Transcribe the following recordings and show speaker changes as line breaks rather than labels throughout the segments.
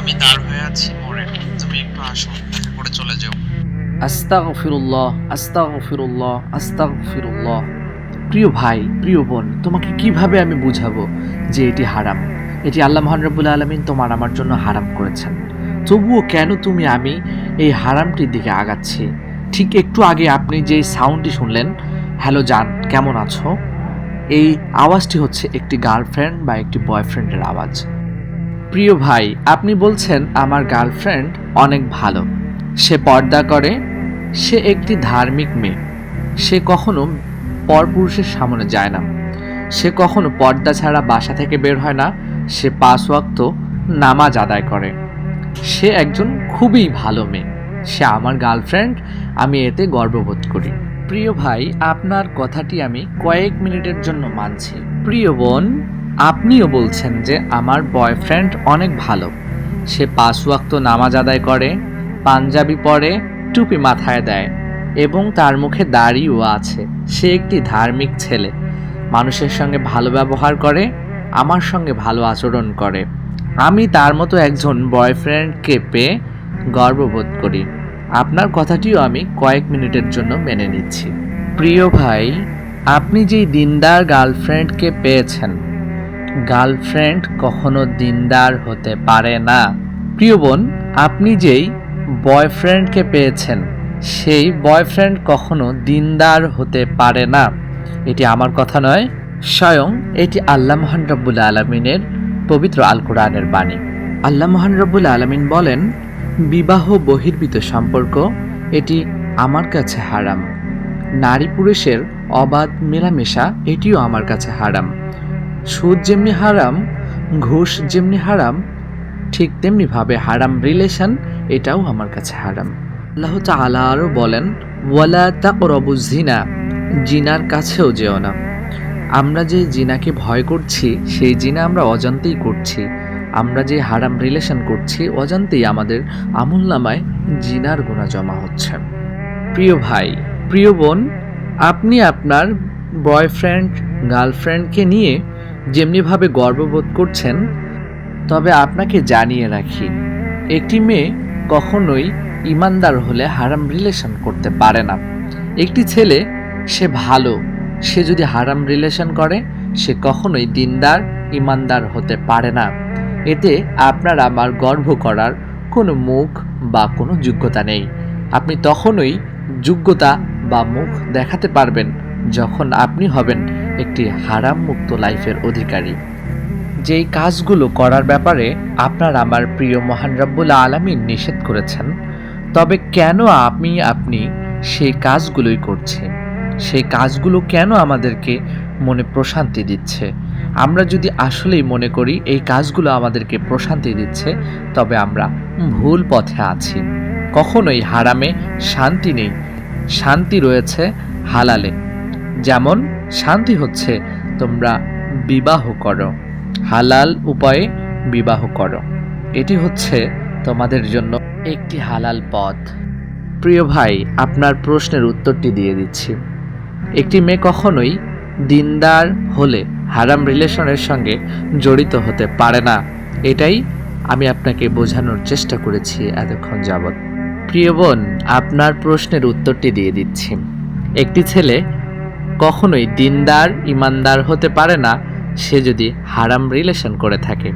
আমি দাঁড় হয়ে আছি, মরে। তুমি একটু আসো, দেখা করে চলে যাও। আস্তাগফিরুল্লাহ আস্তাগফিরুল্লাহ আস্তাগফিরুল্লাহ। প্রিয় ভাই, প্রিয় বোন, তোমাকে কীভাবে আমি বুঝাবো যে এটি হারাম? এটি আল্লাহ মহান রব্বুল আলমিন তোমার আমার জন্য হারাম করেছেন। তবুও কেন তুমি আমি এই হারামটির দিকে আগাচ্ছি? ঠিক একটু আগে আপনি যে সাউন্ডটি শুনলেন, হ্যালো জান, কেমন আছো? এই আওয়াজটি হচ্ছে একটি গার্লফ্রেন্ড বা একটি বয়ফ্রেন্ডের আওয়াজ। প্রিয় ভাই, আপনি বলছেন আমার গার্লফ্রেন্ড অনেক ভালো। সে পর্দা করে, সে একটি ধার্মিক মেয়ে। সে কখনো পরপুরুষের সামনে যায় না। সে কখনো পর্দা ছাড়া বাসা থেকে বের হয় না। সে পাঁচ ওয়াক্ত নামাজ আদায় করে। সে একজন খুবই ভালো মেয়ে। সে আমার গার্লফ্রেন্ড, আমি এতে গর্ববোধ করি। প্রিয় ভাই, আপনার কথাটি আমি কয়েক মিনিটের জন্য মানছি। প্রিয় বোন আপনিও বলছেন যে আমার বয়ফ্রেন্ড অনেক ভালো। সে পাঁচ ওয়াক্ত নামাজ আদায় করে, পাঞ্জাবি পরে, টুপি মাথায় দেয় এবং তার মুখে দাড়িও আছে। সে একটি ধার্মিক ছেলে। মানুষের সঙ্গে ভালো ব্যবহার করে, আমার সঙ্গে ভালো আচরণ করে। আমি তার মতো একজন বয়ফ্রেন্ডকে পেয়ে গর্ববোধ করি। আপনার কথাটিও আমি কয়েক মিনিটের জন্য মেনে নিচ্ছি। প্রিয় ভাই, আপনি যেই দিনদার গার্লফ্রেন্ডকে পেয়েছেন গার্লফ্রেন্ড কখনো দিনদার হতে পারে না। প্রিয় বোন, আপনি যেই বয়ফ্রেন্ডকে পেয়েছেন, সেই বয়ফ্রেন্ড কখনো দিনদার হতে পারে না। এটি আমার কথা নয়, স্বয়ং এটি আল্লাহ মহান রব্বুল আলমিনের পবিত্র আল কোরআনের বাণী। আল্লাহ মহান রব্বুল আলমিন বলেন, বিবাহ বহির্ভূত সম্পর্ক, এটি আমার কাছে হারাম। নারী পুরুষের অবাধ মেলামেশা, এটিও আমার কাছে হারাম। সুদ যেমনি হারাম, ঘুষ যেমনি হারাম, ঠিক তেমনিভাবে হারাম রিলেশন এটাও আমার কাছে হারাম। আল্লাহ তাআলা আরও বলেন, ওয়ালা তাকরবু জিনা জিনার কাছেও যেও না। আমরা যে জিনাকে ভয় করছি, সেই জিনা আমরা অজান্তেই করছি। আমরা যে হারাম রিলেশন করছি, অজান্তেই আমাদের আমুল নামায় জিনার গুণা জমা হচ্ছে। প্রিয় ভাই, প্রিয় বোন, আপনি আপনার বয়ফ্রেন্ড গার্লফ্রেন্ডকে নিয়ে যেমনিভাবে গর্ববোধ করছেন, তবে আপনাকে জানিয়ে রাখি, একটি মেয়ে কখনোই ইমানদার হলে হারাম রিলেশন করতে পারে না। একটি ছেলে, সে ভালো, সে যদি হারাম রিলেশন করে, সে কখনোই দিনদার, ইমানদার হতে পারে না। এতে আপনার আমার গর্ব করার কোনো মুখ বা কোনো যোগ্যতা নেই। আপনি তখনই যোগ্যতা বা মুখ দেখাতে পারবেন যখন আপনি হবেন একটি হারাম মুক্ত লাইফের অধিকারী। যেই কাজগুলো করার ব্যাপারে আপনার আমার প্রিয় মহান রব্বুল আলমিন নিষেধ করেছেন, তবে কেন আমি আপনি সেই কাজগুলোই করছি সেই কাজগুলো কেন আমাদেরকে মনে প্রশান্তি দিচ্ছে? আমরা যদি আসলেই মনে করি এই কাজগুলো আমাদেরকে প্রশান্তি দিচ্ছে, তবে আমরা ভুল পথে আছি। কখনোই হারামে শান্তি নেই। শান্তি রয়েছে হালালে। যেমন শান্তি হচ্ছে, তোমরা বিবাহ করো। হালাল উপায়ে বিবাহ করো। এটি হচ্ছে তোমাদের জন্য একটি হালাল পথ। প্রিয় ভাই, আপনার প্রশ্নের উত্তরটি দিয়ে দিচ্ছি। একটি মেয়ে কখনোই দিনদার হলে হারাম রিলেশনের সঙ্গে জড়িত হতে পারে না। এটাই আমি আপনাকে বোঝানোর চেষ্টা করেছি এতক্ষণ যাবৎ। প্রিয় বোন, আপনার প্রশ্নের উত্তরটি দিয়ে দিচ্ছি। একটি ছেলে কখনোই দিনদার, ইমানদার হতে পারে না, সে যদি হারাম রিলেশন করে থাকে।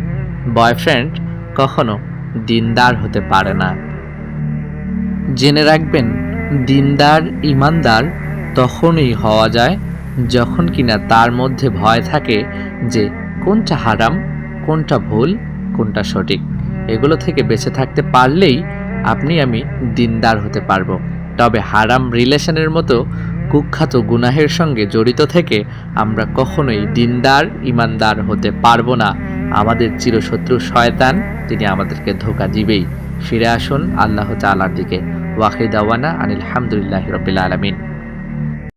বয়ফ্রেন্ড কখনো দিনদার হতে পারে না। জেনে রাখবেন, দিনদার, ইমানদার তখনই হওয়া যায় যখন কিনা তার মধ্যে ভয় থাকে যে কোনটা হারাম, কোনটা ভুল, কোনটা সঠিক। এগুলো থেকে বেঁচে থাকতে পারলেই আপনি আমি দিনদার হতে পারব। তবে হারাম রিলেশনের মতো কুখ্যাত গুনাহের সঙ্গে জড়িত থেকে আমরা কখনোই দিনদার ইমানদার হতে পারব না। আমাদের চিরশত্রু শয়তান, তিনি আমাদেরকে ধোকা দিবেই। ফিরে আসুন আল্লাহ তালার দিকে। ওয়াহিদাওয়ানা আনিল হামদুলিল্লাহ রবিল আলমিন।